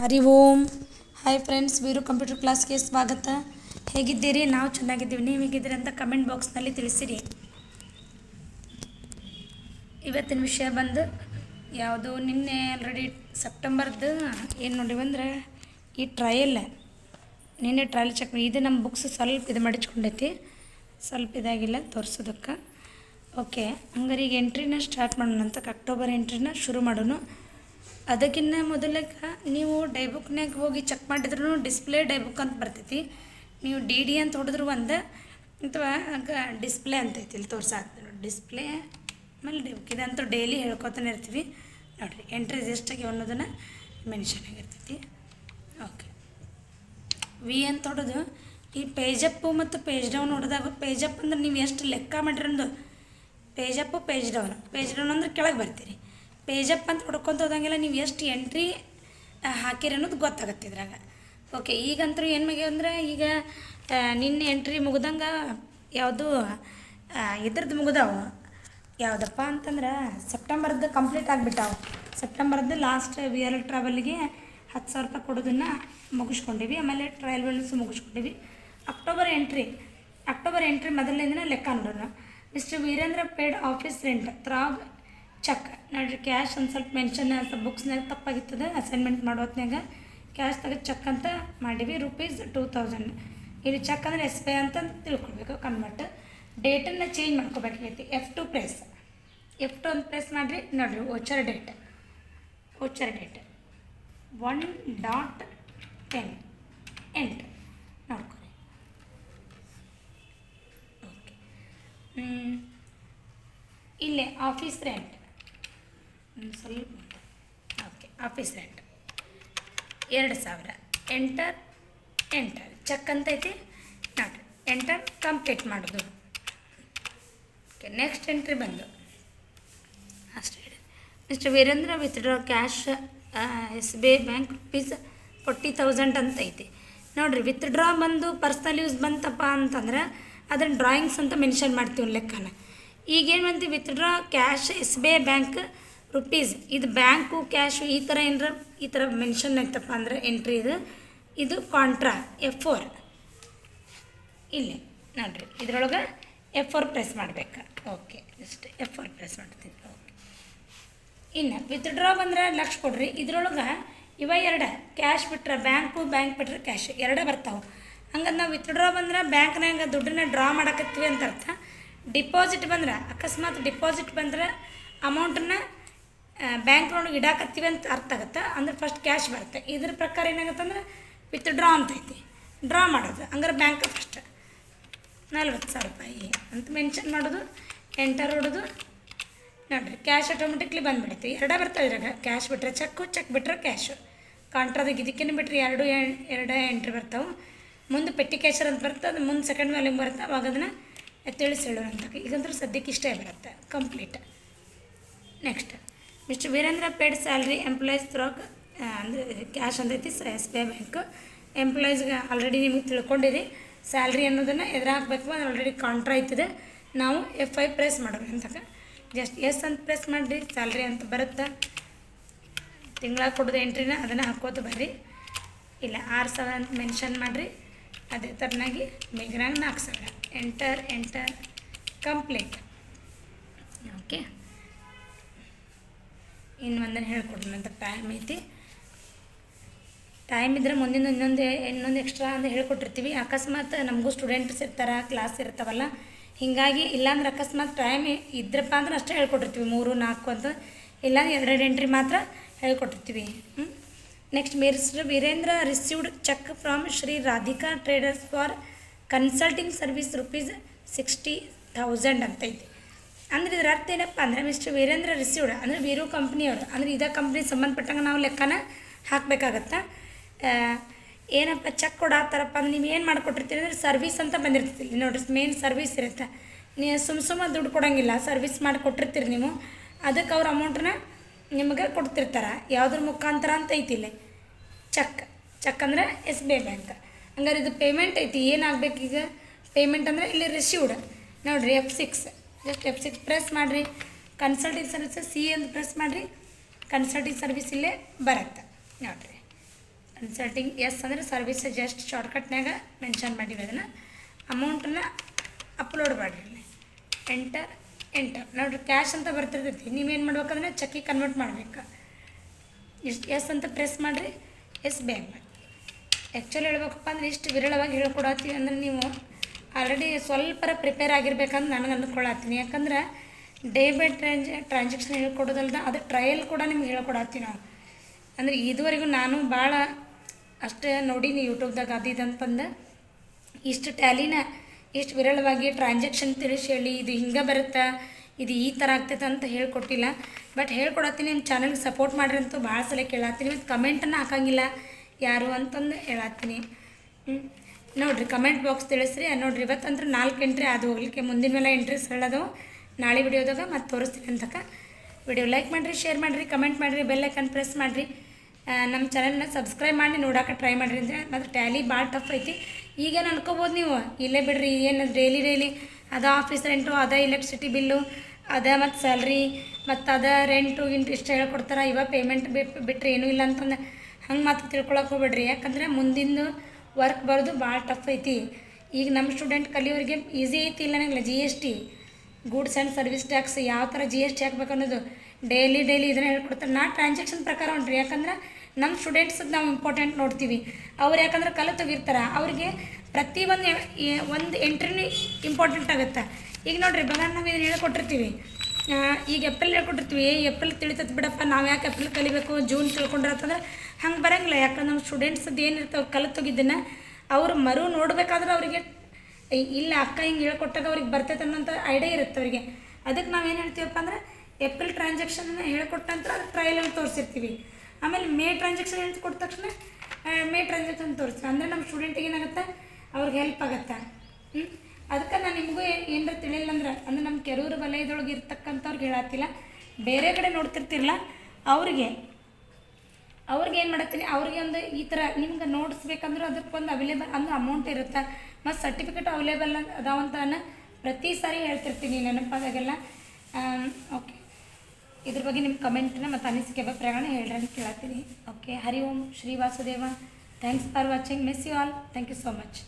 Hari Om. Hi friends Veeru computer ಕ್ಲಾಸ್ಗೆ ಸ್ವಾಗತ. ಹೇಗಿದ್ದೀರಿ? ನಾವು ಚೆನ್ನಾಗಿದ್ದೀವಿ. ನೀವು ಹೇಗಿದ್ದೀರಿ ಅಂತ ಕಮೆಂಟ್ ಬಾಕ್ಸ್ನಲ್ಲಿ ತಿಳಿಸಿರಿ. ಇವತ್ತಿನ ವಿಷಯ ಬಂದು ಯಾವುದು? ನಿನ್ನೆ ಆಲ್ರೆಡಿ ಸೆಪ್ಟೆಂಬರ್ದು ಏನು ನೋಡಿವಂದ್ರೆ ಈ ಟ್ರಯಲ್ ನಿನ್ನೆ ಟ್ರಯಲ್ ಚೆಕ್ ಇದು ನಮ್ಮ ಬುಕ್ಸ್ ಸ್ವಲ್ಪ ಇದು ಮಡಿಚ್ಕೊಂಡೈತಿ. ಸ್ವಲ್ಪ ಇದಾಗಿಲ್ಲ, ತೋರಿಸೋದಕ್ಕೆ. ಓಕೆ ಹಂಗಾರೆ ಈಗ ಎಂಟ್ರಿನ ಸ್ಟಾರ್ಟ್ ಮಾಡೋಣ ಅಂತ ಅಕ್ಟೋಬರ್ ಎಂಟ್ರಿನ ಶುರು ಮಾಡೋಣ. ಅದಕ್ಕಿಂತ ಮೊದಲಕ್ಕೆ ನೀವು ಡೈಬುಕ್ನಾಗ ಹೋಗಿ ಚೆಕ್ ಮಾಡಿದ್ರು ಡಿಸ್ಪ್ಲೇ ಡೈಬುಕ್ ಅಂತ ಬರ್ತೈತಿ. ನೀವು ಡಿ ಡಿ ಅಂತ ಹೊಡೆದ್ರು ಒಂದು, ಅಥವಾ ಡಿಸ್ಪ್ಲೇ ಅಂತ ಐತಿ ಇಲ್ಲಿ ತೋರ್ಸಾಕ್ತೀನಿ ನೋಡಿ ಡಿಸ್ಪ್ಲೇ ಆಮೇಲೆ ಡೈಬುಕ್, ಇದಂತೂ ಡೈಲಿ ಹೇಳ್ಕೊತಾನೆ ಇರ್ತೀವಿ. ನೋಡಿರಿ, ಎಂಟ್ರಿ ಎಷ್ಟಾಗಿ ಅನ್ನೋದನ್ನು ಮೆನ್ಷನ್ ಆಗಿರ್ತೈತಿ ಓಕೆ. ವಿ ಅಂತ ಹೊಡೆದು, ಈ ಪೇಜಪ್ಪು ಮತ್ತು ಪೇಜ್ ಡೌನ್ ಹೊಡೆದಾಗ ಪೇಜಪ್ ಅಂದ್ರೆ ನೀವು ಎಷ್ಟು ಲೆಕ್ಕ ಮಾಡಿರಂದು? Page up page down. Page down ಅಂದ್ರೆ ಕೆಳಗೆ ಬರ್ತೀರಿ. ಪೇಜಪ್ ಅಂತ ಹೊಡ್ಕೊಂತ ಹೋದಂಗೆಲ್ಲ ನೀವು ಎಷ್ಟು ಎಂಟ್ರಿ ಹಾಕಿರಿ ಅನ್ನೋದು ಗೊತ್ತಾಗತ್ತೆ ಇದ್ರಾಗ. ಓಕೆ ಈಗಂತೂ ಏನು ಮಗೆ ಅಂದ್ರೆ ಈಗ ನಿನ್ನೆ ಎಂಟ್ರಿ ಮುಗ್ದಂಗೆ ಯಾವುದು ಇದ್ರದ್ದು ಮುಗ್ದಾವು. ಯಾವುದಪ್ಪ ಅಂತಂದ್ರೆ ಸೆಪ್ಟೆಂಬರ್ದು ಕಂಪ್ಲೀಟ್ ಆಗಿಬಿಟ್ಟಾವು. ಸೆಪ್ಟೆಂಬರ್ದು ಲಾಸ್ಟ್ ವಿ ಆರ್ ಟ್ರಾವೆಲ್ಗೆ ಹತ್ತು ಸಾವಿರ ರೂಪಾಯಿ ಕೊಡೋದನ್ನು ಮುಗಿಸ್ಕೊಂಡಿವಿ. ಆಮೇಲೆ ಟ್ರಯಲ್ ಬ್ಯಾಲೆನ್ಸ್ ಮುಗಿಸ್ಕೊಂಡಿವಿ. ಅಕ್ಟೋಬರ್ ಎಂಟ್ರಿ ಅಕ್ಟೋಬರ್ ಎಂಟ್ರಿ ಮೊದಲಿಂದನೇ ದಿನ ಲೆಕ್ಕ ನೋಡೋಣ. Mister Virendra paid office rent through cheque. ನೋಡಿರಿ ಕ್ಯಾಶ್ ಒಂದು ಸ್ವಲ್ಪ ಮೆನ್ಷನ್ ಬುಕ್ಸ್ನಾಗ ತಪ್ಪಾಗಿರ್ತದೆ ಅಸೈನ್ಮೆಂಟ್ ಮಾಡೋ ಹೊತ್ನಾಗ ಕ್ಯಾಶ್ ತೆಗೆದು ಚೆಕ್ ಅಂತ ಮಾಡೀವಿ ರುಪೀಸ್ ಟೂ ತೌಸಂಡ್ ಇಲ್ಲಿ ಚೆಕ್ ಅಂದರೆ ಎಸ್ ಬಿ ಐ ಅಂತ ತಿಳ್ಕೊಳ್ಬೇಕು ಕನ್ವರ್ಟ್ ಡೇಟನ್ನು change ಮಾಡ್ಕೋಬೇಕಾಗೈತಿ F two press F two ಒಂದು ಪ್ರೆಸ್ ಮಾಡಿರಿ, ನೋಡಿರಿ voucher date voucher date one dot ten ಎಂಟು ನೋಡ್ಕೊರಿ. ಓಕೆ ಇಲ್ಲೇ ಆಫೀಸ್ ರೆಂಟ್ ಸ್ವಲ್ಪ ಓಕೆ ಆಫೀಸ್ ರೆಂಟ್ ಎರಡು ಸಾವಿರ. ಎಂಟರ್ ಎಂಟರ್ ಚೆಕ್ ಅಂತೈತಿ ನೋಡಿರಿ ಎಂಟರ್ ಕಂಪ್ಲೀಟ್ ಮಾಡೋದು. ಓಕೆ ನೆಕ್ಸ್ಟ್ ಎಂಟ್ರಿ ಬಂದು. ಅಷ್ಟೇ next Virendra withdraw cash S B I bank rupees forty thousand ಅಂತ ಐತಿ. ನೋಡಿರಿ ವಿತ್ಡ್ರಾ ಬಂದು ಪರ್ಸ್ನಲ್ ಯೂಸ್ ಬಂತಪ್ಪ ಅಂತಂದ್ರೆ ಅದನ್ನು ಡ್ರಾಯಿಂಗ್ಸ್ ಅಂತ ಮೆನ್ಷನ್ ಮಾಡ್ತೀವಿ ಲೆಕ್ಕನ. ಈಗೇನು ಅಂತೀವಿ withdraw cash S B I bank rupees ಇದು ಬ್ಯಾಂಕು ಕ್ಯಾಶು ಈ ಥರ ಏನಾರ, ಈ ಥರ ಮೆನ್ಷನ್ ಐತಪ್ಪ ಅಂದ್ರೆ ಎಂಟ್ರಿ ಇದು. ಇದು ಕಾಂಟ್ರಾ ಎಫ್ ಫೋರ್ ಇಲ್ಲಿ, ನೋಡಿರಿ. ಇದರೊಳಗೆ ಎಫ್ ಫೋರ್ ಪ್ರೆಸ್ ಮಾಡ್ಬೇಕು. ಓಕೆ ಇಷ್ಟು ಎಫ್ ಫೋರ್ ಪ್ರೆಸ್ ಮಾಡ್ತೀನಿ. ಓಕೆ ಇನ್ನು ವಿತ್ಡ್ರಾ ಬಂದ್ರೆ ಲಕ್ಷ ಕೊಡ್ರಿ. ಇದ್ರೊಳಗೆ ಇವ ಎರಡು ಕ್ಯಾಶ್ ಬಿಟ್ರೆ ಬ್ಯಾಂಕು ಬ್ಯಾಂಕ್ ಬಿಟ್ರೆ ಕ್ಯಾಶ್ ಎರಡೇ ಬರ್ತಾವೆ. ಹಂಗಂದ್ರೆ ನಾವು ವಿತ್ಡ್ರಾ ಬಂದ್ರೆ ಬ್ಯಾಂಕ್ನಾಗ ದುಡ್ಡನ್ನ ಡ್ರಾ ಮಾಡಕತ್ತೀವಿ ಅಂತ ಅರ್ಥ ಡಿಪಾಸಿಟ್ ಬಂದ್ರೆ, ಅಕಸ್ಮಾತ್ ಡಿಪಾಸಿಟ್ ಬಂದ್ರೆ ಅಮೌಂಟನ್ನು ಬ್ಯಾಂಕ್ನೊಳಗೆ ಇಡಾಕತ್ತೀವಿ ಅಂತ ಅರ್ಥ ಆಗುತ್ತೆ. ಅಂದ್ರೆ ಫಸ್ಟ್ ಕ್ಯಾಶ್ ಬರುತ್ತೆ. ಇದ್ರ ಪ್ರಕಾರ ಏನಾಗುತ್ತೆ ಅಂದ್ರೆ ವಿತ್ ಡ್ರಾ ಅಂತ ಐತಿ. ಡ್ರಾ ಮಾಡೋದು. ಹಂಗಾರೆ ಬ್ಯಾಂಕ್ ಫಸ್ಟ್ ನಲ್ವತ್ತು ಸಾವಿರ ರೂಪಾಯಿ ಅಂತ ಮೆನ್ಷನ್ ಮಾಡೋದು. ಎಂಟರ್ ಹೊಡೋದು. ನೋಡಿರಿ ಕ್ಯಾಶ್ ಆಟೋಮೆಟಿಕ್ಲಿ ಬಂದುಬಿಡುತ್ತೆ. ಎರಡೇ ಬರ್ತವೆ ಇದ್ರಾಗ. ಕ್ಯಾಶ್ ಬಿಟ್ಟರೆ ಚೆಕ್ಕು ಚೆಕ್ ಬಿಟ್ಟರೆ ಕ್ಯಾಶು ಕಾಂಟ್ರಾದಾಗ ಇದಕ್ಕೇನು ಬಿಟ್ಟರೆ ಎರಡು ಎರಡೇ ಎಂಟ್ರಿ ಬರ್ತಾವೆ. ಮುಂದೆ ಪೆಟ್ಟಿ ಕ್ಯಾಶರ್ ಅಂತ ಬರುತ್ತೆ. ಅದು ಮುಂದೆ ಸೆಕೆಂಡ್ ವ್ಯಾಲ್ಯೂ ಬರುತ್ತೆ. ಅವಾಗ ಅದನ್ನು ತಿಳಿಸಿ ಹೇಳೋಣ ಅಂತ. ಈಗಂದ್ರೆ ಸದ್ಯಕ್ಕೆ ಇಷ್ಟೇ ಬರುತ್ತೆ. Complete next mister Virendra paid salary employees through ಅಂದರೆ ಕ್ಯಾಶ್ ಅಂತೈತಿ ಎಸ್ ಬಿ ಐ ಬ್ಯಾಂಕ್ ಎಂಪ್ಲಾಯೀಸ್ಗೆ ಆಲ್ರೆಡಿ ನಿಮಗೆ ತಿಳ್ಕೊಂಡಿರಿ. ಸ್ಯಾಲ್ರಿ ಅನ್ನೋದನ್ನು ಎದುರು ಹಾಕಬೇಕು ಅದು ಆಲ್ರೆಡಿ ಕಾಂಟ್ರಾ ಇತ್ತಿದೆ ನಾವು ಎಫ್ ಐ ಪ್ರೆಸ್ ಮಾಡೋದು ಅಂತಕ ಜಸ್ಟ್ ಎಸ್ ಅಂತ ಪ್ರೆಸ್ ಮಾಡಿರಿ ಸ್ಯಾಲ್ರಿ ಅಂತ ಬರುತ್ತೆ? ತಿಂಗಳ ಕೊಡೋದು ಎಂಟ್ರಿನ ಅದನ್ನು ಹಾಕೋತ ಬರ್ರಿ. ಇಲ್ಲ, ಆರು ಸಾವಿರ ಅಂತ ಮೆನ್ಷನ್ ಮಾಡಿರಿ. ಅದೇ ಥರನಾಗಿ ಬೇಗ್ರಾಗ ನಾಲ್ಕು ಸಾವಿರ. ಎಂಟರ್ ಎಂಟರ್ ಕಂಪ್ಲೀಟ್ ಓಕೆ ಇನ್ನು ಒಂದನ್ನು ಹೇಳ್ಕೊಡ್ರಿ ಅಂತ ಟೈಮ್ ಐತಿ. ಟೈಮ್ ಇದ್ದರೆ ಮುಂದಿನ ಇನ್ನೊಂದು ಇನ್ನೊಂದು ಎಕ್ಸ್ಟ್ರಾ ಅಂತ ಹೇಳ್ಕೊಟ್ಟಿರ್ತೀವಿ. ಅಕಸ್ಮಾತ್ ನಮಗೂ ಸ್ಟೂಡೆಂಟ್ಸ್ ಇರ್ತಾರೆ ಕ್ಲಾಸ್ ಇರ್ತಾವಲ್ಲ. ಹೀಗಾಗಿ ಇಲ್ಲಾಂದ್ರೆ ಅಕಸ್ಮಾತ್ ಟೈಮ್ ಇದ್ರಪ್ಪ ಅಂದ್ರೆ ಅಷ್ಟೇ ಹೇಳ್ಕೊಟ್ಟಿರ್ತೀವಿ. ಮೂರು, ನಾಲ್ಕು ಅಂತ. ಇಲ್ಲ ಎರಡು ಎಂಟ್ರಿ ಮಾತ್ರ ಹೇಳ್ಕೊಟ್ಟಿರ್ತೀವಿ. Next mister Virendra received cheque from Shri Radhika traders for consulting service rupees sixty thousand ಅಂತ ಐತಿ. ಅಂದ್ರೆ ಇದರ ಅರ್ಥ ಏನಪ್ಪ ಅಂದರೆ ಮಿಸ್ಟರ್ ವೀರೇಂದ್ರ ರಿಸೀವ್ಡ್ ಅಂದರೆ ವೀರು ಕಂಪ್ನಿಯವರು ಅಂದರೆ ಇದೇ ಕಂಪ್ನಿಗೆ ಸಂಬಂಧಪಟ್ಟಂಗೆ ನಾವು ಲೆಕ್ಕನ ಹಾಕಬೇಕಾಗತ್ತೆ? ಏನಪ್ಪ ಚೆಕ್ ಕೊಡತ್ತಾರಪ್ಪ ಅಂದ್ರೆ ನೀವು ಏನು ಮಾಡಿಕೊಟ್ಟಿರ್ತೀರಿ ಅಂದರೆ ಸರ್ವಿಸ್ ಅಂತ ಬಂದಿರ್ತೀರಿ ನೋಡ್ರಿ ಮೇನ್ ಸರ್ವಿಸ್ ಇರುತ್ತೆ. ನೀವು ಸುಮ್ಮ ಸುಮ್ಮ ದುಡ್ಡು ಕೊಡೋಂಗಿಲ್ಲ ಸರ್ವಿಸ್ ಮಾಡಿ ಕೊಟ್ಟಿರ್ತೀರಿ ನೀವು. ಅದಕ್ಕೆ ಅವ್ರ ಅಮೌಂಟನ್ನ ನಿಮಗೆ ಕೊಡ್ತಿರ್ತಾರೆ. ಯಾವುದ್ರ ಮುಖಾಂತರ ಅಂತ ಐತಿ ಇಲ್ಲಿ. ಚೆಕ್ ಚೆಕ್ ಅಂದರೆ ಎಸ್ ಬಿ ಐ ಬ್ಯಾಂಕ್ ಹಂಗಾರೆ ಇದು ಪೇಮೆಂಟ್ ಐತಿ ಏನಾಗಬೇಕೀಗ ಪೇಮೆಂಟ್ ಅಂದರೆ ಇಲ್ಲಿ ರಿಸೀವ್ಡ್ ನೋಡಿರಿ F six just F six press ಮಾಡಿರಿ. ಕನ್ಸಲ್ಟಿಂಗ್ ಸರ್ವಿಸ್ ಸಿ ಅಂತ ಪ್ರೆಸ್ ಮಾಡಿರಿ. ಕನ್ಸಲ್ಟಿಂಗ್ ಸರ್ವಿಸ್ ಇಲ್ಲೇ ಬರುತ್ತೆ. ನೋಡಿರಿ. ಕನ್ಸಲ್ಟಿಂಗ್ ಎಸ್ ಅಂದರೆ ಸರ್ವಿಸ್ ಜಸ್ಟ್ ಶಾರ್ಟ್ಕಟ್ನಾಗ ಮೆನ್ಷನ್ ಮಾಡಿವಿ ಅದನ್ನು. ಅಮೌಂಟನ್ನ ಅಪ್ಲೋಡ್ ಮಾಡಿರಿ ಎಂಟರ್ ಎಂಟರ್ ನೋಡಿರಿ ಕ್ಯಾಶ್ ಅಂತ ಬರ್ತಿರ್ತೈತಿ. ನೀವೇನು ಮಾಡ್ಬೇಕಂದ್ರೆ ಚೆಕ್ಕಿಗೆ ಕನ್ವರ್ಟ್ ಮಾಡಬೇಕು. ಇಷ್ಟು ಎಸ್ ಅಂತ ಪ್ರೆಸ್ ಮಾಡಿರಿ ಎಸ್ ಬ್ಯಾಂಕ್ ಆ್ಯಕ್ಚುಲಿ ಹೇಳ್ಬೇಕಪ್ಪ ಅಂದ್ರೆ ಇಷ್ಟು ವಿರಳವಾಗಿ ಹೇಳ್ಕೊಡತ್ತೀವಿ ಅಂದ್ರೆ ನೀವು ಆಲ್ರೆಡಿ ಸ್ವಲ್ಪರ ಪ್ರಿಪೇರ್ ಆಗಿರ್ಬೇಕಂತ ನನಗೆ ಅಂದ್ಕೊಳತ್ತೀನಿ ಯಾಕಂದ್ರೆ ಡೇ ಬೈ ಟ್ರಾನ್ಜ್ ಟ್ರಾನ್ಸಾಕ್ಷನ್ ಹೇಳ್ಕೊಡೋದಲ್ದ ಅದು ಟ್ರಯಲ್ ಕೂಡ ನಿಮ್ಗೆ ಹೇಳ್ಕೊಡತ್ತೀವಿ ನಾವು. ಅಂದರೆ ಇದುವರೆಗೂ ನಾನು ಭಾಳ ಅಷ್ಟೇ ನೋಡೀನಿ ಯೂಟ್ಯೂಬ್ದಾಗ ಅದು ಇದು ಅಂತಂದು. ಇಷ್ಟು ಟ್ಯಾಲಿನ ಇಷ್ಟು ವಿರಳವಾಗಿ ಟ್ರಾನ್ಸಾಕ್ಷನ್ ತಿಳಿಸಿ ಹೇಳಿ, ಇದು ಹಿಂಗೆ ಬರುತ್ತೆ, ಇದು ಈ ಥರ ಆಗ್ತೈತೆ ಅಂತ ಹೇಳ್ಕೊಟ್ಟಿಲ್ಲ. ಬಟ್ ಹೇಳ್ಕೊಡತ್ತೀನಿ, ನಿಮ್ಮ ಚಾನಲ್ಗೆ ಸಪೋರ್ಟ್ ಮಾಡ್ರಿ ಅಂತೂ ಭಾಳ ಸಲ ಕೇಳತ್ತೀನಿ. ಮತ್ತು ಕಮೆಂಟನ್ನು ಹಾಕಂಗಿಲ್ಲ, ಯಾರು ಅಂತಂದು ಹೇಳತ್ತೀನಿ. ನೋಡಿರಿ ಕಮೆಂಟ್ ಬಾಕ್ಸ್ ತಿಳಿಸ್ರಿ. ನೋಡಿರಿ ಇವತ್ತು ಇವತ್ತಂದ್ರೆ ನಾಲ್ಕು ಎಂಟ್ರಿ ಅದು ಹೋಗ್ಲಿಕ್ಕೆ ಮುಂದಿನ ಮೇಲೆ ಎಂಟ್ರೀಸ್ ಹೇಳೋದು. ನಾಳೆ ವಿಡಿಯೋದಾಗ ಮತ್ತೆ ತೋರಿಸ್ತೀನಿ ಅಂತಕ. ವಿಡಿಯೋ ಲೈಕ್ ಮಾಡಿರಿ ಶೇರ್ ಮಾಡಿರಿ ಕಮೆಂಟ್ ಮಾಡಿರಿ ಬೆಲ್ ಐಕನ್ ಪ್ರೆಸ್ ಮಾಡಿರಿ. ನಮ್ಮ ಚಾನಲ್ನ ಸಬ್ಸ್ಕ್ರೈಬ್ ಮಾಡಿ ನೋಡೋಕೆ ಟ್ರೈ ಮಾಡಿರಿ ಅಂದರೆ ಮತ್ತು ಟ್ಯಾಲಿ ಭಾಳ ಟಫ್ ಐತಿ. ಈಗೇನು ಅನ್ಕೋಬೋದು ನೀವು? ಇಲ್ಲೇ ಬಿಡ್ರಿ, ಏನು ಡೈಲಿ ಡೈಲಿ ಅದ ಆಫೀಸ್ ರೆಂಟು ಅದ ಎಲೆಕ್ಟ್ರಿಸಿಟಿ ಬಿಲ್ಲು ಅದ ಮತ್ತು ಸ್ಯಾಲ್ರಿ ಮತ್ತು ಅದ ರೆಂಟು ಗಿಂಟು ಇಷ್ಟು ಹೇಳ್ಕೊಡ್ತಾರೆ ಇವಾಗ ಪೇಮೆಂಟ್ ಬಿಟ್ಟರೆ ಏನೂ ಇಲ್ಲ ಅಂತಂದು. ಹಂಗೆ ಮತ್ತೆ ತಿಳ್ಕೊಳಕ್ಕೆ ಹೋಗ್ಬೇಡ್ರಿ. ಯಾಕಂದರೆ ಮುಂದಿಂದು ವರ್ಕ್ ಬರೋದು ಭಾಳ ಟಫ್ ಐತಿ. ಈಗ ನಮ್ಮ ಸ್ಟೂಡೆಂಟ್ ಕಲಿಯೋರಿಗೆ ಈಸಿ ಐತಿ ಇಲ್ಲ ನನಗೆ G S T goods and service tax ಯಾವ ಥರ ಜಿ ಎಸ್ ಟಿ ಹಾಕ್ಬೇಕು ಅನ್ನೋದು ಡೈಲಿ ಡೈಲಿ ಇದನ್ನ ಹೇಳ್ಕೊಡ್ತಾರೆ. ನಾ ಟ್ರಾನ್ಸಾಕ್ಷನ್ ಪ್ರಕಾರ ಹೊಂಟ್ರಿ ಯಾಕಂದ್ರೆ ನಮ್ಮ ಸ್ಟೂಡೆಂಟ್ಸ್ ನಾವು ಇಂಪಾರ್ಟೆಂಟ್ ನೋಡ್ತೀವಿ. ಅವ್ರು ಯಾಕಂದ್ರೆ ಕಲಿತೋಗಿರ್ತಾರೆ ಅವ್ರಿಗೆ ಪ್ರತಿ ಒಂದು ಒಂದು ಎಂಟ್ರಿನೂ ಇಂಪಾರ್ಟೆಂಟ್ ಆಗುತ್ತೆ. ಈಗ ನೋಡಿರಿ, ಬಗಾರ್ ನಾವು ಇದನ್ನ ಹೇಳ್ಕೊಟ್ಟಿರ್ತೀವಿ. ಈಗ ಏಪ್ರಿಲ್ ಹೇಳ್ಕೊಟ್ಟಿರ್ತೀವಿ ಏ ಏಪ್ರಿಲ್ ತಿಳಿತೈತೆ ಬಿಡಪ್ಪ, ನಾವು ಯಾಕೆ ಏಪ್ರಿಲ್ ಕಲಿಬೇಕು ಜೂನ್ ತಿಳ್ಕೊಂಡಿರತ್ತಂದ್ರೆ ಹಂಗೆ ಬರಂಗಿಲ್ಲ. ಯಾಕಂದ್ರೆ ನಮ್ಮ ಸ್ಟೂಡೆಂಟ್ಸದ್ದು ಏನಿರ್ತಾವೆ ಕಲಿತೋಗಿದ್ದನ್ನು ಅವ್ರು ಮರು ನೋಡಬೇಕಾದ್ರೆ ಅವರಿಗೆ ಇಲ್ಲ, ಅಕ್ಕ ಹಿಂಗೆ ಹೇಳ್ಕೊಟ್ಟಾಗ ಅವ್ರಿಗೆ ಬರ್ತೈತೆ ಅನ್ನೋಂಥ ಐಡಿಯಾ ಇರುತ್ತೆ ಅವರಿಗೆ. ಅದಕ್ಕೆ ನಾವೇನು ಹೇಳ್ತೀವಪ್ಪ ಅಂದ್ರೆ ಏಪ್ರಿಲ್ ಟ್ರಾನ್ಸಾಕ್ಷನ್ನ ಹೇಳ್ಕೊಟ್ಟ ನಂತರ ಅದು ಟ್ರಯಲಲ್ಲಿ ತೋರಿಸಿರ್ತೀವಿ. ಆಮೇಲೆ ಮೇ ಟ್ರಾನ್ಸಾಕ್ಷನ್ ಹೇಳ್ಕೊಟ್ಟ ತಕ್ಷಣ ಮೇ ಟ್ರಾನ್ಸಾಕ್ಷನ್ ತೋರಿಸ್ತೀವಿ. ಅಂದರೆ ನಮ್ಮ ಸ್ಟೂಡೆಂಟಿಗೆ ಏನಾಗುತ್ತೆ, ಅವ್ರಿಗೆ ಹೆಲ್ಪ್ ಆಗುತ್ತೆ. ಹ್ಞೂ ಅದಕ್ಕೆ ನಾನು ನಿಮಗೂ ಏನಾರ ತಿಳಿಲಿಲ್ಲ ಅಂದ್ರೆ ಅಂದ್ರೆ ನಮ್ಮ ಕೆರೂರು ವಲಯದೊಳಗೆ ಇರ್ತಕ್ಕಂಥವ್ರಿಗೆ ಹೇಳತ್ತಿಲ್ಲ ಬೇರೆ ಕಡೆ ನೋಡ್ತಿರ್ತಿರಲ್ಲ ಅವ್ರಿಗೆ ಅವ್ರಿಗೆ ಏನು ಮಾಡತ್ತೀನಿ, ಅವ್ರಿಗೆ ಒಂದು ಈ ಥರ ನಿಮ್ಗೆ ನೋಡಿಸ್ಬೇಕಂದ್ರೆ ಅದಕ್ಕೊಂದು ಅವೈಲೇಬಲ್ ಅಂದ್ರೆ ಅಮೌಂಟ್ ಇರುತ್ತೆ. ಮತ್ತು ಸರ್ಟಿಫಿಕೇಟ್ ಅವೈಲೇಬಲ್ ಅದಾವಂತ ನಾನು ಪ್ರತಿ ಸಾರಿ ಹೇಳ್ತಿರ್ತೀನಿ ನೆನಪಾದಾಗೆಲ್ಲ. ಓಕೆ ಇದ್ರ ಬಗ್ಗೆ ನಿಮ್ಮ ಕಮೆಂಟ್ನ ಮತ್ತು ಅನಿಸಿಕೆ ಪ್ರಯಾಣ ಹೇಳ್ರಿ ಅಂತ ಕೇಳತ್ತೀನಿ okay Hari Om Shri Vasudeva. Thanks for watching miss you all thank you so much